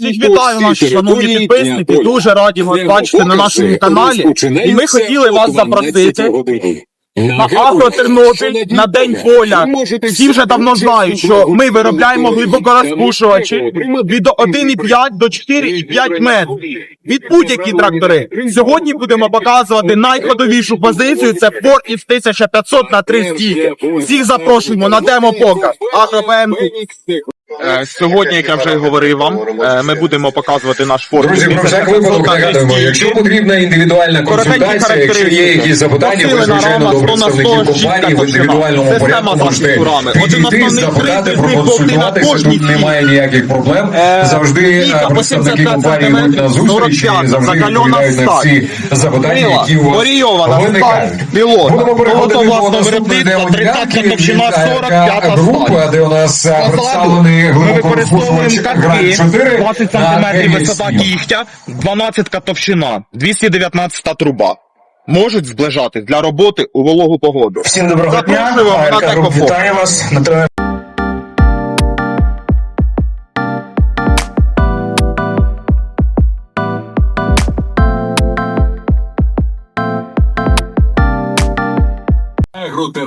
Всіх вітаю наші шановні підписники. Дуже раді вас бачити на нашому каналі. І ми хотіли вас запросити на Агро Тернопіль на день поля. Всі вже давно знають, що ми виробляємо глибокорозпушувачі від 1,5 до 4,5 метрів. Від будь-які трактори. Сьогодні будемо показувати найходовішу позицію. Це Ford із 1500 на 3 стійки. Всіх запрошуємо на демо-показ. Агро БМ. Е, Сьогодні, як я вже говорив вам, е, ми будемо показувати наш Ford. Друзі, про всяк випадок нагадуємо, якщо потрібна індивідуальна консультація, якщо є якісь запитання, ви звичайно до представників компанії в індивідуальному порядку можете підійти, запитати, проконсультуватися. Тут немає ніяких проблем. Е, Завжди представники компанії йдуть на зустріч і завжди відповідають на всі запитання, які у вас виникають. Будемо переходити до наступної виробництва, 30 демоділянки. товщина, 40, Дивіться, 5 група, де у нас представлений Ми використовуємо катки, 4 20 на см висота кігтя, 12 товщина, 219 труба. Можуть зближати для роботи у вологу погоду. Всім доброго дня. Вітає вас на тренер.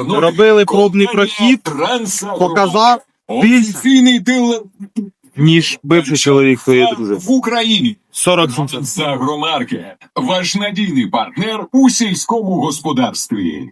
Робили пробний прохід, показав Офіційний дилер ніж бивший чоловік твоєї дружини. в Україні. 40 за громарки. Ваш надійний партнер у сільському господарстві.